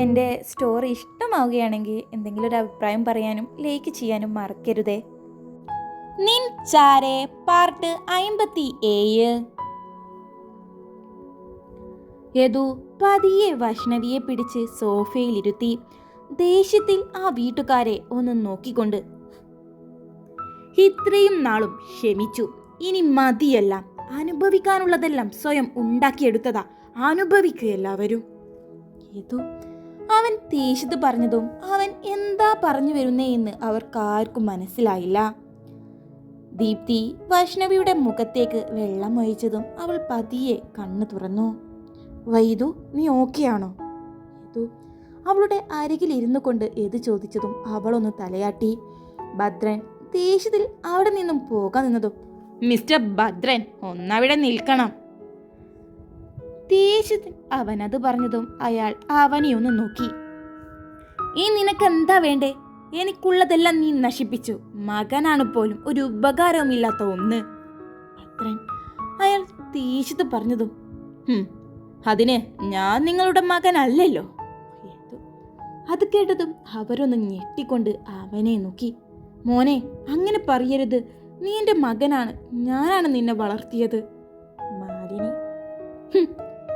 എന്റെ സ്റ്റോറി ഇഷ്ടമാവുകയാണെങ്കിൽ എന്തെങ്കിലും ഒരു അഭിപ്രായം പറയാനും ലൈക്ക് ചെയ്യാനും മറക്കരുതേ. നിൻ ചാരെ പാർട്ട് അയിമ്പത്തി ഏഴ് യദു പതിയെ വൈഷ്ണവിയെ പിടിച്ച് സോഫയിലിരുത്തി ദേഷ്യത്തിൽ ആ വീട്ടുകാരെ ഒന്ന് നോക്കിക്കൊണ്ട് ഇത്രയും നാളും ക്ഷമിച്ചു. ഇനി മതിയെല്ലാം. അനുഭവിക്കാനുള്ളതെല്ലാം സ്വയം ഉണ്ടാക്കിയെടുത്തതാ. അനുഭവിക്കുക എല്ലാവരും. യദു അവൻ ദേഷ്യത്ത് പറഞ്ഞതും അവൻ എന്താ പറഞ്ഞു വരുന്നേ എന്ന് അവർക്കാർക്കും മനസ്സിലായില്ല. ദീപ്തി വൈഷ്ണവിയുടെ മുഖത്തേക്ക് വെള്ളം ഒഴിച്ചതും അവൾ പതിയെ കണ്ണു തുറന്നു. വൈദു നീ ഓക്കെയാണോ അവളുടെ അരികിൽ ഇരുന്നു കൊണ്ട് എത് ചോദിച്ചതും അവളൊന്ന് തലയാട്ടി. ഭദ്രൻ ദേഷ്യത്തിൽ അവിടെ നിന്നും പോകാൻ നിന്നതും മിസ്റ്റർ ഭദ്രൻ ഒന്നവിടെ നിൽക്കണം. ദേഷ്യത്തിൽ അവനത് പറഞ്ഞതും അയാൾ അവനെ ഒന്ന് നോക്കി. ഈ നിനക്ക് എന്താ വേണ്ടേ? എനിക്കുള്ളതെല്ലാം നീ നശിപ്പിച്ചു. മകനാണ് പോലും ഒരു ഉപകാരവുമില്ലാത്ത ഒന്ന്. ഭദ്രൻ അയാൾ ദേഷ്യത്ത് പറഞ്ഞതും "ഹും, അതിന് ഞാൻ നിങ്ങളുടെ മകനല്ലല്ലോ. അത് കേട്ടതും അവരൊന്ന് ഞെട്ടിക്കൊണ്ട് അവനെ നോക്കി. മോനെ അങ്ങനെ പറയരുത്. നീ എന്റെ മകനാണ്. ഞാനാണ് നിന്നെ വളർത്തിയത്. മാലിനി "ഹും,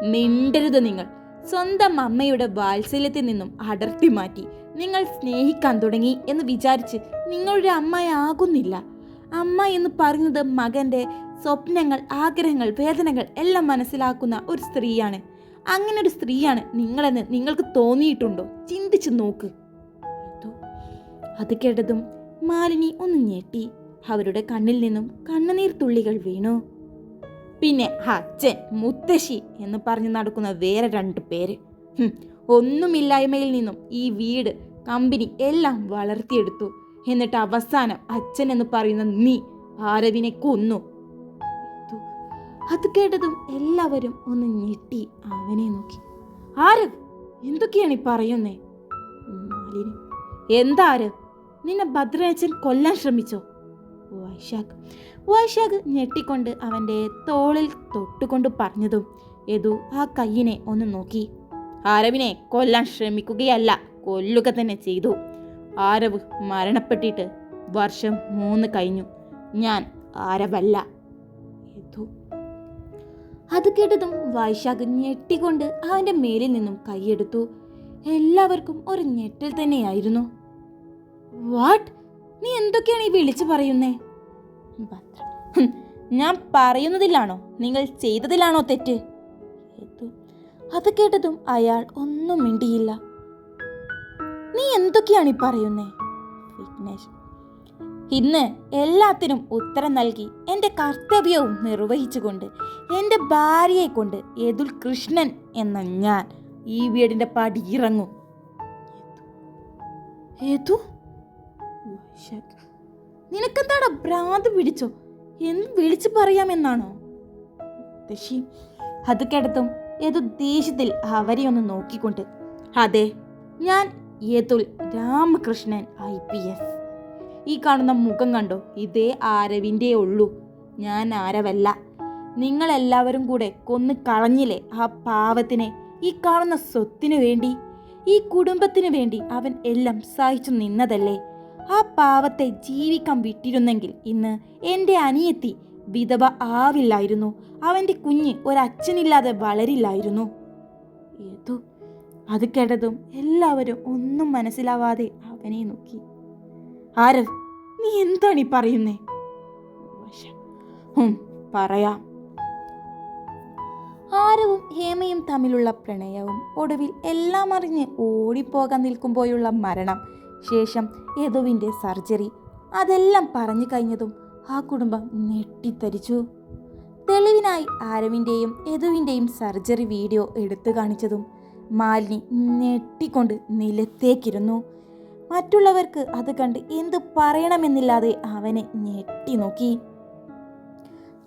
മിണ്ടരുത് നിങ്ങൾ. സ്വന്തം അമ്മയുടെ വാത്സല്യത്തിൽ നിന്നും അടർത്തി മാറ്റി നിങ്ങൾ സ്നേഹിക്കാൻ തുടങ്ങി എന്ന് വിചാരിച്ച് നിങ്ങളുടെ അമ്മയാകുന്നില്ല അമ്മ എന്ന് പറയുന്നത് മകന്റെ സ്വപ്നങ്ങൾ ആഗ്രഹങ്ങൾ വേദനകൾ എല്ലാം മനസ്സിലാക്കുന്ന ഒരു സ്ത്രീയാണ്. അങ്ങനെ ഒരു സ്ത്രീയാണ് നിങ്ങളെന്ന് നിങ്ങൾക്ക് തോന്നിയിട്ടുണ്ടോ? ചിന്തിച്ചു നോക്ക്. അത് കേട്ടതും മാലിനി ഒന്ന് ഞെട്ടി. അവരുടെ കണ്ണിൽ നിന്നും കണ്ണുനീർ തുള്ളികൾ വീണു. പിന്നെ അച്ഛൻ മുത്തശ്ശി എന്ന് പറഞ്ഞ് നടക്കുന്ന വേറെ രണ്ട് പേര്. ഒന്നുമില്ലായ്മയിൽ നിന്നും ഈ വീട് കമ്പനി എല്ലാം വളർത്തിയെടുത്തു. എന്നിട്ട് അവസാനം അച്ഛൻ എന്ന് പറയുന്ന നീ ആരവിനെ കൊന്നു. അത് കേട്ടതും എല്ലാവരും ഒന്ന് ഞെട്ടി അവനെ നോക്കി. ആരവ് എന്തൊക്കെയാണ് ഈ പറയുന്നേ? എന്താ ആരവ് നിന്നെ ഭദ്രനച്ഛൻ കൊല്ലാൻ ശ്രമിച്ചോ? വൈശാഖ്. വൈശാഖ് ഞെട്ടിക്കൊണ്ട് അവന്റെ തോളിൽ തൊട്ടുകൊണ്ട് പറഞ്ഞതും യദു ആ കയ്യിനെ ഒന്ന് നോക്കി. ആരവിനെ കൊല്ലാൻ ശ്രമിക്കുകയല്ല കൊല്ലുക തന്നെ ചെയ്തു. ആരവ് മരണപ്പെട്ടിട്ട് വർഷം മൂന്ന് കഴിഞ്ഞു. ഞാൻ ആരവല്ല അത് കേട്ടതും വൈശാഖ് ഞെട്ടിക്കൊണ്ട് അവന്റെ മേലിൽ നിന്നും കൈയെടുത്തു. എല്ലാവർക്കും ഒരു ഞെട്ടൽ തന്നെയായിരുന്നു. വാട്ട്? നീ എന്തൊക്കെയാണ് ഈ വിളിച്ചു പറയുന്നേ? ഞാൻ പറയുന്നതിലാണോ? നിങ്ങൾ ചെയ്തതിലാണോ തെറ്റ്. അത് കേട്ടതും അയാൾ ഒന്നും മിണ്ടിയില്ല. നീ എന്തൊക്കെയാണ് ഈ പറയുന്നേ? വിഘ്നേഷ്. ഇന്ന് എല്ലാത്തിനും ഉത്തരം നൽകി എന്റെ കർത്തവ്യവും നിർവഹിച്ചുകൊണ്ട് എന്റെ ഭാര്യയെ കൊണ്ട് യദുൽ കൃഷ്ണൻ എന്ന ഞാൻ ഈ വീടിന്റെ പടി ഇറങ്ങും യദു വൈശാഖ് നിനക്കെന്താടാ ഭ്രാന്ത് പിടിച്ചോ? എന്ത് വിളിച്ചു പറയാമെന്നാണോ? മുത്തശ്ശി അത് കേടത്തും ഏതു ദേഷ്യത്തിൽ അവരെ ഒന്ന് നോക്കിക്കൊണ്ട് അതെ ഞാൻ ഏതുൽ രാമകൃഷ്ണൻ ഐ പി എസ്. ഈ കാണുന്ന മുഖം കണ്ടോ? ഇതേ ആരവിന്റെ ഉള്ളൂ. ഞാൻ ആരവല്ല. നിങ്ങളെല്ലാവരും കൂടെ കൊന്ന് കളഞ്ഞില്ലേ ആ പാവത്തിനെ? ഈ കാണുന്ന സ്വത്തിനു വേണ്ടി ഈ കുടുംബത്തിനു വേണ്ടി അവൻ എല്ലാം സഹിച്ചു നിന്നതല്ലേ? ആ പാവത്തെ ജീവിക്കാൻ വിട്ടിരുന്നെങ്കിൽ ഇന്ന് എന്റെ അനിയത്തി വിധവ ആവില്ലായിരുന്നു. അവന്റെ കുഞ്ഞ് ഒരച്ഛനില്ലാതെ വളരില്ലായിരുന്നു. ഏതു? അത് കേട്ടതും എല്ലാവരും ഒന്നും മനസ്സിലാവാതെ അവനെ നോക്കി. ആരവ് നീ എന്താണ് ഈ പറയുന്നേ? പറയാം. ആരവും ഹേമയും തമ്മിലുള്ള പ്രണയവും ഒടുവിൽ എല്ലാം അറിഞ്ഞ് ഓടിപ്പോകാൻ നിൽക്കുമ്പോഴുള്ള മരണം ശേഷം യദുവിന്റെ സർജറി അതെല്ലാം പറഞ്ഞു കഴിഞ്ഞതും ആ കുടുംബം ഞെട്ടിത്തരിച്ചു. തെളിവിനായി ആരവിന്റെയും യദുവിന്റെയും സർജറി വീഡിയോ എടുത്തു കാണിച്ചതും മാലിനി ഞെട്ടിക്കൊണ്ട് നിലത്തേക്കിരുന്നു. മറ്റുള്ളവർക്ക് അത് കണ്ട് എന്ത് പറയണമെന്നില്ലാതെ അവനെ ഞെട്ടി നോക്കി.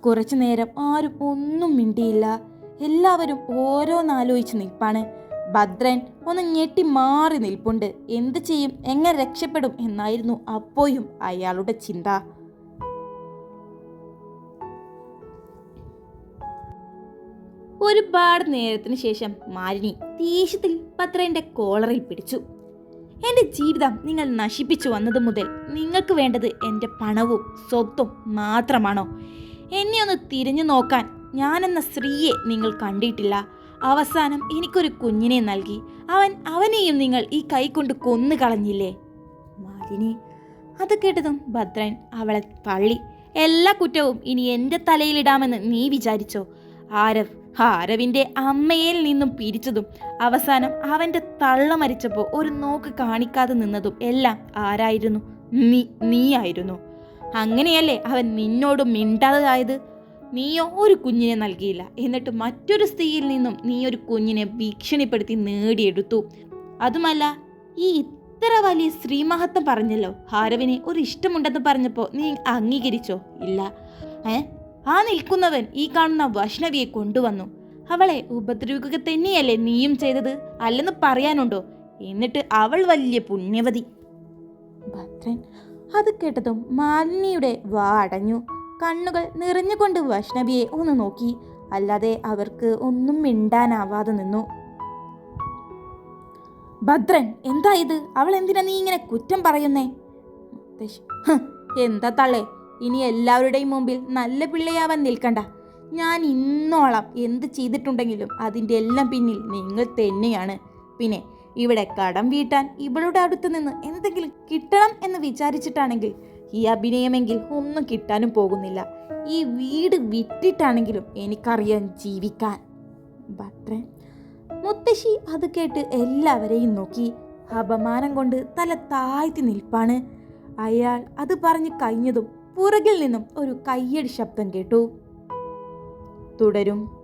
കുറച്ചു നേരം ആരും ഒന്നും മിണ്ടിയില്ല. എല്ലാവരും ഓരോന്നാലോചിച്ച് നിൽപ്പാണ്. ഭദ്രൻ ഒന്ന് ഞെട്ടി മാറി നിൽപ്പുണ്ട്. എന്ത് ചെയ്യും? എങ്ങനെ രക്ഷപ്പെടും? എന്നായിരുന്നു അപ്പോഴും അയാളുടെ ചിന്ത. ഒരുപാട് നേരത്തിന് ശേഷം മാലിനി ദേഷ്യത്തിൽ ഭദ്രന്റെ കോളറിൽ പിടിച്ചു. എന്റെ ജീവിതം നിങ്ങൾ നശിപ്പിച്ചു വന്നത് മുതൽ നിങ്ങൾക്ക് വേണ്ടത് എന്റെ പണവും സ്വത്തും മാത്രമാണോ? എന്നെ ഒന്ന് തിരിഞ്ഞു നോക്കാൻ ഞാനെന്ന സ്ത്രീയെ നിങ്ങൾ കണ്ടിട്ടില്ല. അവസാനം എനിക്കൊരു കുഞ്ഞിനെ നൽകി. അവൻ അവനെയും നിങ്ങൾ ഈ കൈ കൊണ്ട് കൊന്നു കളഞ്ഞില്ലേ? മാലിനി അത് കേട്ടതും ഭദ്രൻ അവളെ തള്ളി. എല്ലാ കുറ്റവും ഇനി എന്റെ തലയിലിടാമെന്ന് നീ വിചാരിച്ചോ? ആരവ് ആരവിന്റെ അമ്മയിൽ നിന്നും പിരിച്ചതും അവസാനം അവന്റെ തള്ള മരിച്ചപ്പോൾ ഒരു നോക്ക് കാണിക്കാതെ നിന്നതും എല്ലാം ആരായിരുന്നു? നീ നീയായിരുന്നു. അങ്ങനെയല്ലേ അവൻ നിന്നോട് മിണ്ടാതായത്? നീയോ ഒരു കുഞ്ഞിനെ നൽകിയില്ല. എന്നിട്ട് മറ്റൊരു സ്ത്രീയിൽ നിന്നും നീ ഒരു കുഞ്ഞിനെ ഭീഷണിപ്പെടുത്തി നേടിയെടുത്തു. അതുമല്ല ഈ ഇത്ര വലിയ ശ്രീമഹത്വം പറഞ്ഞല്ലോ. ഹാരവിനെ ഒരു ഇഷ്ടമുണ്ടെന്ന് പറഞ്ഞപ്പോൾ നീ അംഗീകരിച്ചോ? ഇല്ല. ഏ? ആ നിൽക്കുന്നവൻ ഈ കാണുന്ന വൈഷ്ണവിയെ കൊണ്ടുവന്നു. അവളെ ഉപദ്രവിക്കുക തന്നെയല്ലേ നീയും ചെയ്തത്? അല്ലെന്ന് പറയാനുണ്ടോ? എന്നിട്ട് അവൾ വലിയ പുണ്യവതി. ഭദ്രൻ അത് കേട്ടതും മാലിനിയുടെ വാ അടഞ്ഞു. കണ്ണുകൾ നിറഞ്ഞുകൊണ്ട് വൈഷ്ണവിയെ ഒന്ന് നോക്കി. അല്ലാതെ അവർക്ക് ഒന്നും മിണ്ടാനാവാതെ നിന്നു. ഭദ്രൻ എന്താ ഇത്? അവൾ എന്തിനാ നീ ഇങ്ങനെ കുറ്റം പറയുന്നേ? മുത്തശ്ശി, "ഹ്, എന്താ തള്ളേ? ഇനി എല്ലാവരുടെയും മുമ്പിൽ നല്ല പിള്ളയാവാൻ നിൽക്കണ്ട. ഞാൻ ഇന്നോളം എന്ത് ചെയ്തിട്ടുണ്ടെങ്കിലും അതിന്റെ എല്ലാം പിന്നിൽ നിങ്ങൾ തന്നെയാണ്. പിന്നെ ഇവിടെ കടം വീട്ടാൻ ഇവളുടെ അടുത്ത് നിന്ന് എന്തെങ്കിലും കിട്ടണം എന്ന് വിചാരിച്ചിട്ടാണെങ്കിൽ ഈ അഭിനയമെങ്കിൽ ഒന്നും കിട്ടാനും പോകുന്നില്ല. ഈ വീട് വിറ്റിട്ടാണെങ്കിലും എനിക്കറിയാൻ ജീവിക്കാൻ. ഭദ്രൻ മുത്തശ്ശി അത് കേട്ട് എല്ലാവരെയും നോക്കി. അപമാനം കൊണ്ട് തല താഴ്ത്തി നിൽപ്പാണ്. അയാൾ അത് പറഞ്ഞു കഴിഞ്ഞതും പുറകിൽ നിന്നും ഒരു കയ്യടി ശബ്ദം കേട്ടു. തുടരും.